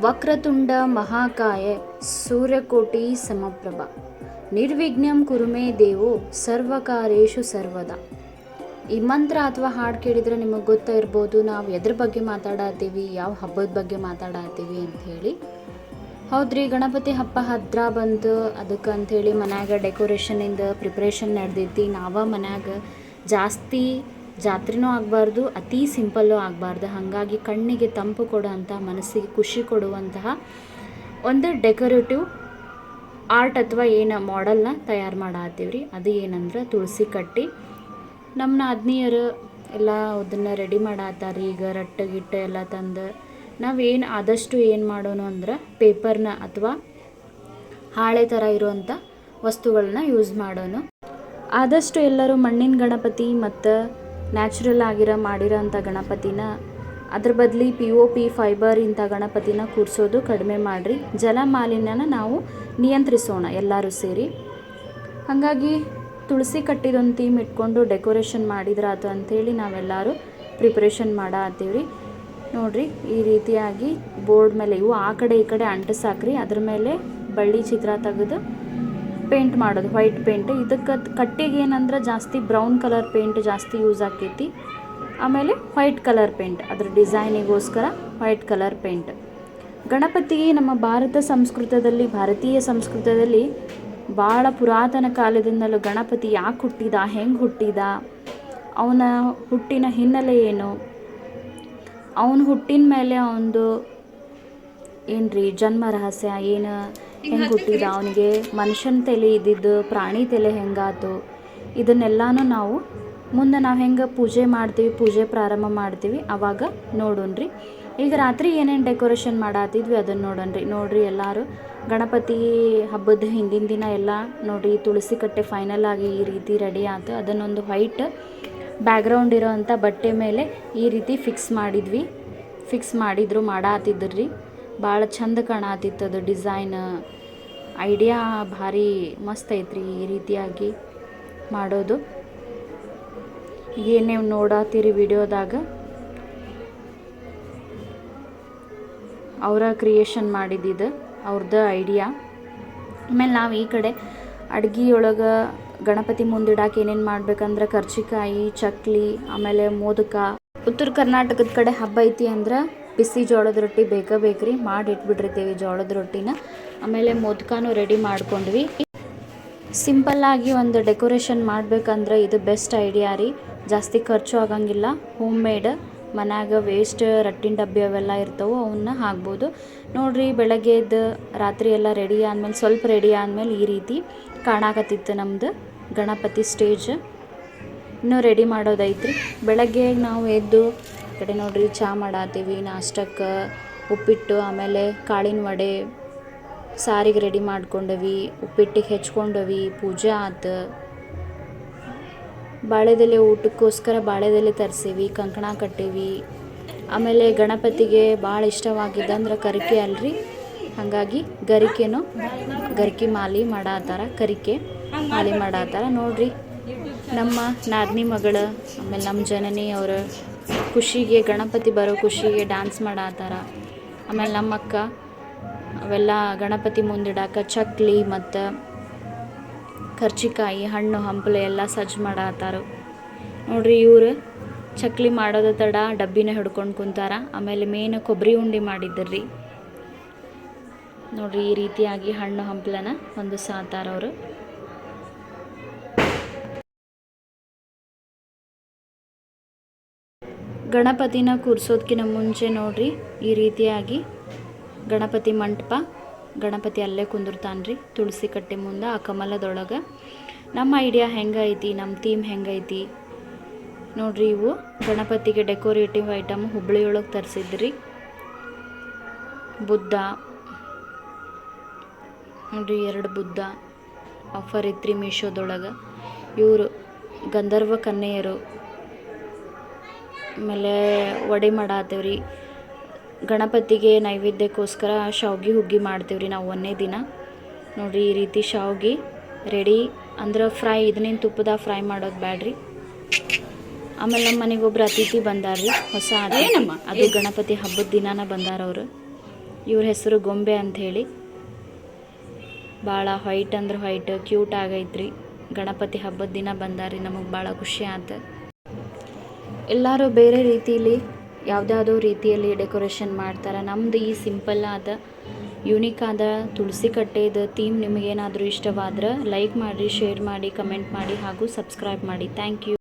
ವಕ್ರತುಂಡ ಮಹಾಕಾಯ ಸೂರ್ಯಕೋಟಿ ಸಮಪ್ರಭ. ನಿರ್ವಿಘ್ನಂ ಕುರುಮೇ ದೇವೋ ಸರ್ವಕಾರೇಶು ಸರ್ವದ. ಈ ಮಂತ್ರ ಅಥವಾ ಹಾಡು ಕೇಳಿದರೆ ನಿಮಗೆ ಗೊತ್ತಾ ಇರ್ಬೋದು, ನಾವು ಎದ್ರ ಬಗ್ಗೆ ಮಾತಾಡತ್ತೀವಿ ಯಾವ ಹಬ್ಬದ ಬಗ್ಗೆ ಮಾತಾಡತ್ತೀವಿ ಹೇಳಿ ಹೌದ್ರಿ, ಗಣಪತಿ ಹಬ್ಬ ಹತ್ರ ಬಂತು, ಅದಕ್ಕೆ ಅಂಥೇಳಿ ಮನ್ಯಾಗ ಡೆಕೋರೇಷನಿಂದ ಪ್ರಿಪ್ರೇಷನ್ ನಡೆದೈತಿ, ನಾವ ಮನ್ಯಾಗ ಜಾಸ್ತಿ ಜಾತ್ರೆನೂ ಆಗಬಾರ್ದು, ಅತಿ ಸಿಂಪಲ್ಲೂ ಆಗಬಾರ್ದು. ಹಾಗಾಗಿ ಕಣ್ಣಿಗೆ ತಂಪು ಕೊಡುವಂತಹ ಮನಸ್ಸಿಗೆ ಖುಷಿ ಕೊಡುವಂತಹ ಒಂದು ಡೆಕೋರೇಟಿವ್ ಆರ್ಟ್ ಅಥವಾ ಏನು ಮಾಡೆಲ್ನ ತಯಾರು ಮಾಡತ್ತೀವಿ ರೀ ಅದು ಏನಂದ್ರೆ ತುಳಸಿ ಕಟ್ಟಿ. ನಮ್ಮ ನಾದಿನಿಯರು ಎಲ್ಲ ಅದನ್ನು ರೆಡಿ ಮಾಡತ್ತಾರ ಈಗ ರಟ್ಟು ಗಿಟ್ಟು ಎಲ್ಲ ತಂದು ನಾವೇನು ಆದಷ್ಟು ಏನು ಮಾಡೋಣ ಅಂದ್ರೆ ಪೇಪರ್ನ ಅಥವಾ ಹಾಳೆ ಥರ ಇರುವಂಥ ವಸ್ತುಗಳನ್ನ ಯೂಸ್ ಮಾಡೋಣ ಆದಷ್ಟು ಎಲ್ಲರೂ ಮಣ್ಣಿನ ಗಣಪತಿ ಮತ್ತು ನ್ಯಾಚುರಲ್ ಆಗಿರೋ ಮಾಡಿರೋಂಥ ಗಣಪತಿನ, ಅದ್ರ ಬದಲಿ ಪಿ ಒ ಪಿ ಫೈಬರ್ ಇಂಥ ಗಣಪತಿನ ಕೂರಿಸೋದು ಕಡಿಮೆ ಮಾಡಿರಿ. ಜಲ ಮಾಲಿನ್ಯನ ನಾವು ನಿಯಂತ್ರಿಸೋಣ ಎಲ್ಲರೂ ಸೇರಿ. ಹಾಗಾಗಿ ತುಳಸಿ ಕಟ್ಟಿದೊಂದು ಥೀಮ್ ಇಟ್ಕೊಂಡು ಡೆಕೋರೇಷನ್ ಮಾಡಿದ್ರಾತು ಅಂಥೇಳಿ ನಾವೆಲ್ಲರೂ ಪ್ರಿಪ್ರೇಷನ್ ಮಾಡತ್ತೀವ್ರಿ ನೋಡಿರಿ, ಈ ರೀತಿಯಾಗಿ ಬೋರ್ಡ್ ಮೇಲೆ ಇವು ಆ ಕಡೆ ಈ ಕಡೆ ಅಂಟಿಸಾಕ್ರಿ ಅದ್ರ ಮೇಲೆ ಬಳ್ಳಿ ಚಿತ್ರ ತೆಗೆದು ಪೇಂಟ್ ಮಾಡೋದು ವೈಟ್ ಪೇಂಟ್ ಇದಕ್ಕೆ ಕಟ್ಟಿಗೆ ಏನಂದ್ರೆ ಜಾಸ್ತಿ ಬ್ರೌನ್ ಕಲರ್ ಪೇಂಟ್ ಜಾಸ್ತಿ ಯೂಸ್ ಆಕೈತಿ. ಆಮೇಲೆ ವೈಟ್ ಕಲರ್ ಪೇಂಟ್ ಅದ್ರ ಡಿಸೈನಿಗೋಸ್ಕರ ವೈಟ್ ಕಲರ್ ಪೇಂಟ್ ಗಣಪತಿಗೆ ನಮ್ಮ ಭಾರತ ಸಂಸ್ಕೃತದಲ್ಲಿ, ಭಾರತೀಯ ಸಂಸ್ಕೃತದಲ್ಲಿ ಭಾಳ ಪುರಾತನ ಕಾಲದಿಂದಲೂ ಗಣಪತಿ ಯಾಕೆ ಹುಟ್ಟಿದ, ಹೆಂಗೆ ಹುಟ್ಟಿದ, ಅವನ ಹುಟ್ಟಿನ ಹಿನ್ನೆಲೆ ಏನು, ಅವನು ಹುಟ್ಟಿನ ಮೇಲೆ ಅವನದು ರೀ ಜನ್ಮ ರಹಸ್ಯ, ಏನು ಹೆಂಗೆ ಹುಟ್ಟಿದ ಅವನಿಗೆ ಮನುಷ್ಯನ ತಲೆ ಇದ್ದಿದ್ದು ಪ್ರಾಣಿ ತಲೆ ಹೆಂಗಾತು ಇದನ್ನೆಲ್ಲನೂ ನಾವು ಮುಂದೆ ನಾವು ಹೆಂಗೆ ಪೂಜೆ ಮಾಡ್ತೀವಿ ಪೂಜೆ ಪ್ರಾರಂಭ ಮಾಡ್ತೀವಿ ಅವಾಗ ನೋಡೋಣ್ರಿ. ಈಗ ರಾತ್ರಿ ಏನೇನು ಡೆಕೋರೇಷನ್ ಮಾಡಾತಿದ್ವಿ ಅದನ್ನು ನೋಡೋಣ್ರಿ. ನೋಡ್ರಿ ಎಲ್ಲರೂ ಗಣಪತಿ ಹಬ್ಬದ ಹಿಂದಿನ ದಿನ ಎಲ್ಲ ನೋಡ್ರಿ ತುಳಸಿ ಕಟ್ಟೆ ಫೈನಲ್ ಆಗಿ ಈ ರೀತಿ ರೆಡಿ ಆಯ್ತು ಅದನ್ನೊಂದು ವೈಟ್ ಬ್ಯಾಕ್ಗ್ರೌಂಡ್ ಇರೋವಂಥ ಬಟ್ಟೆ ಮೇಲೆ ಈ ರೀತಿ ಫಿಕ್ಸ್ ಮಾಡಿದ್ವಿ. ಫಿಕ್ಸ್ ಮಾಡಿದ್ರು ಮಾಡಾತಿದ್ರಿ. ಭಾಳ ಚಂದ ಕಾಣತಿತ್ತು ಅದು ಡಿಸೈನ್. ಐಡಿಯಾ ಭಾರಿ ಮಸ್ತ್ ಐತ್ರಿ ಈ ರೀತಿಯಾಗಿ ಮಾಡೋದು. ಏನು ನೀವು ನೋಡತ್ತೀರಿ ವಿಡಿಯೋದಾಗ? ಅವರ ಕ್ರಿಯೇಷನ್ ಮಾಡಿದ್ದಿದ್ದು ಅವ್ರದ್ದು ಐಡಿಯಾ. ಆಮೇಲೆ ನಾವು ಈ ಕಡೆ ಅಡ್ಗೆಯೊಳಗೆ ಗಣಪತಿ ಮುಂದಿಡಕ್ಕೆ ಏನೇನು ಮಾಡ್ಬೇಕಂದ್ರೆ ಕರ್ಜಿಕಾಯಿ ಚಕ್ಲಿ, ಆಮೇಲೆ ಮೋದಕ. ಉತ್ತರ ಕರ್ನಾಟಕದ ಕಡೆ ಹಬ್ಬ ಐತಿ ಅಂದ್ರೆ ಬಿಸಿ ಜೋಳದ ರೊಟ್ಟಿ ಬೇಕೇ ಬೇಕ್ರಿ ಮಾಡಿ ಇಟ್ಬಿಟ್ಟಿರ್ತೀವಿ ಜೋಳದ ರೊಟ್ಟಿನ. ಆಮೇಲೆ ಮೋದಕನೂ ರೆಡಿ ಮಾಡ್ಕೊಂಡ್ವಿ. ಸಿಂಪಲ್ಲಾಗಿ ಒಂದು ಡೆಕೋರೇಷನ್ ಮಾಡ್ಬೇಕಂದ್ರೆ ಇದು ಬೆಸ್ಟ್ ಐಡಿಯಾ ರೀ. ಜಾಸ್ತಿ ಖರ್ಚು ಆಗಂಗಿಲ್ಲ. ಹೋಮ್ ಮೇಡ್ ಮನ್ಯಾಗ ವೇಸ್ಟ್ ರಟ್ಟಿನ ಡಬ್ಬಿ ಅವೆಲ್ಲ ಇರ್ತವೆ, ಅವನ್ನ ಹಾಕ್ಬೋದು. ನೋಡ್ರಿ ಬೆಳಗ್ಗೆ ಎದ್ದು ರಾತ್ರಿ ಎಲ್ಲ ರೆಡಿ ಆದಮೇಲೆ, ಸ್ವಲ್ಪ ರೆಡಿ ಆದಮೇಲೆ ಈ ರೀತಿ ಕಾಣಾಕತ್ತಿತ್ತು ನಮ್ಮದು ಗಣಪತಿ ಸ್ಟೇಜ್ ಇನ್ನೂ ರೆಡಿ ಮಾಡೋದೈತ್ರಿ. ಬೆಳಗ್ಗೆ ನಾವು ಎದ್ದು ಈ ಕಡೆ ನೋಡ್ರಿ, ಚಾ ಮಾಡತ್ತೀವಿ ನಾಷ್ಟಕ್ಕೆ ಉಪ್ಪಿಟ್ಟು, ಆಮೇಲೆ ಕಾಳಿನ ವಡೆ, ಸಾರಿಗೆ ರೆಡಿ ಮಾಡ್ಕೊಂಡವಿ, ಉಪ್ಪಿಟ್ಟಿಗೆ ಹೆಚ್ಕೊಂಡವಿ, ಪೂಜೆ ಆತು. ಬಾಳೆದೆಲೆ ಊಟಕ್ಕೋಸ್ಕರ ಬಾಳೆದೆಲೆ ತರಿಸೀವಿ, ಕಂಕಣ ಕಟ್ಟೀವಿ. ಆಮೇಲೆ ಗಣಪತಿಗೆ ಭಾಳ ಇಷ್ಟವಾಗಿದ್ದಂದ್ರೆ ಕರಿಕೆ ಅಲ್ರಿ. ಹಾಗಾಗಿ ಗರಿಕೆನು ಗರಿಕೆ ಮಾಲಿ ಮಾಡಾತಾರ, ಕರಿಕೆ ಮಾಲಿ ಮಾಡಾತಾರ. ನೋಡ್ರಿ, ನಮ್ಮ ನಾದಿನಿ ಮಗಳ, ಆಮೇಲೆ ನಮ್ಮ ಜನನಿ ಅವರ ಖುಷಿಗೆ, ಗಣಪತಿ ಬರೋ ಖುಷಿಗೆ ಡ್ಯಾನ್ಸ್ ಮಾಡತ್ತಾರ ಆಮೇಲೆ ನಮ್ಮ ಅಕ್ಕ ಅವೆಲ್ಲ ಗಣಪತಿ ಮುಂದಿಡಾಕ ಚಕ್ಲಿ ಮತ್ತು ಕರ್ಚಿಕಾಯಿ, ಹಣ್ಣು, ಹಂಪಲು ಎಲ್ಲ ಸಜ್ಜು ಮಾಡತ್ತಾರ ನೋಡ್ರಿ ಇವರು ಚಕ್ಲಿ ಮಾಡೋದ ತಡ, ಡಬ್ಬಿನ ಹಿಡ್ಕೊಂಡು ಕುಂತಾರ. ಆಮೇಲೆ ಮೇನ್ ಕೊಬ್ಬರಿ ಉಂಡೆ ಮಾಡಿದ್ದರ್ರಿ ನೋಡ್ರಿ ಈ ರೀತಿಯಾಗಿ ಹಣ್ಣು, ಹಂಪಲನ ಒಂದು ಸಾತಾರ ಗಣಪತಿನ ಕೂರ್ಸೋದಕ್ಕಿಂತ ಮುಂಚೆ ನೋಡ್ರಿ, ಈ ರೀತಿಯಾಗಿ ಗಣಪತಿ ಮಂಟಪ, ಗಣಪತಿ ಅಲ್ಲೇ ಕುಂದಿರ್ತಾನ್ರಿ, ತುಳಸಿ ಕಟ್ಟೆ ಮುಂದೆ ಆ ಕಮಲದೊಳಗೆ. ನಮ್ಮ ಐಡಿಯಾ ಹೆಂಗೈತಿ, ನಮ್ಮ ಥೀಮ್ ಹೆಂಗೈತಿ? ನೋಡ್ರಿ ಇವು, ಗಣಪತಿಗೆ ಡೆಕೋರೇಟಿವ್ ಐಟಮ್ ಹುಬ್ಬಳ್ಳಿಯೊಳಗೆ ತರಿಸಿದ್ರಿ. ಬುದ್ಧ, ನೋಡ್ರಿ ಎರಡು ಬುದ್ಧ ಆಫರ್ ಇತ್ರಿ ಮೀಶೋದೊಳಗೆ. ಇವರು ಗಂಧರ್ವ ಕನ್ಯೆಯರು ಆಮೇಲೆ ವಡೆ ಮಾಡಾತೇವ್ರಿ. ಗಣಪತಿಗೆ ನೈವೇದ್ಯಕ್ಕೋಸ್ಕರ ಶಾವ್ಗೆ ಹುಗ್ಗಿ ಮಾಡ್ತೀವ್ರಿ ನಾವು ಒಂದನೇ ದಿನ. ನೋಡಿರಿ ಈ ರೀತಿ ಶಾವ್ಗೆ ರೆಡಿ. ಅಂದ್ರೆ ಫ್ರೈ ಇದನ್ನೇನು ತುಪ್ಪದಾಗ ಫ್ರೈ ಮಾಡೋದು ಬ್ಯಾಡ್ರಿ. ಆಮೇಲೆ ನಮ್ಮ ಮನೆಗೆ ಒಬ್ರು ಅತಿಥಿ ಬಂದಾರ್ರಿ ಹೊಸ ಅತಿಥಿ. ಅದು ಗಣಪತಿ ಹಬ್ಬದ ದಿನಾನ ಬಂದಾರ ಅವರು. ಇವ್ರ ಹೆಸರು ಗೊಂಬೆ ಅಂಥೇಳಿ ಭಾಳ ವೈಟ್ ಅಂದ್ರೆ ವೈಟ್ ಕ್ಯೂಟ್ ಆಗೈತ್ರಿ. ಗಣಪತಿ ಹಬ್ಬದ ದಿನ ಬಂದಾರಿ ನಮಗೆ ಭಾಳ ಖುಷಿ ಆಯ್ತು ಎಲ್ಲರೂ ಬೇರೆ ರೀತಿಯಲ್ಲಿ ಯಾವುದ್ಯಾವುದೋ ರೀತಿಯಲ್ಲಿ ಡೆಕೋರೇಷನ್ ಮಾಡ್ತಾರೆ. ನಮ್ದು ಈ ಸಿಂಪಲ್ ಆದ ಯುನೀಕ್ ಆದ ತುಳಸಿ ಕಟ್ಟೆದು ಥೀಮ್ ನಿಮಗೇನಾದರೂ ಇಷ್ಟವಾದ್ರೆ ಲೈಕ್ ಮಾಡಿ ಶೇರ್ ಮಾಡಿ ಕಮೆಂಟ್ ಮಾಡಿ ಹಾಗೂ ಸಬ್ಸ್ಕ್ರೈಬ್ ಮಾಡಿ. Thank you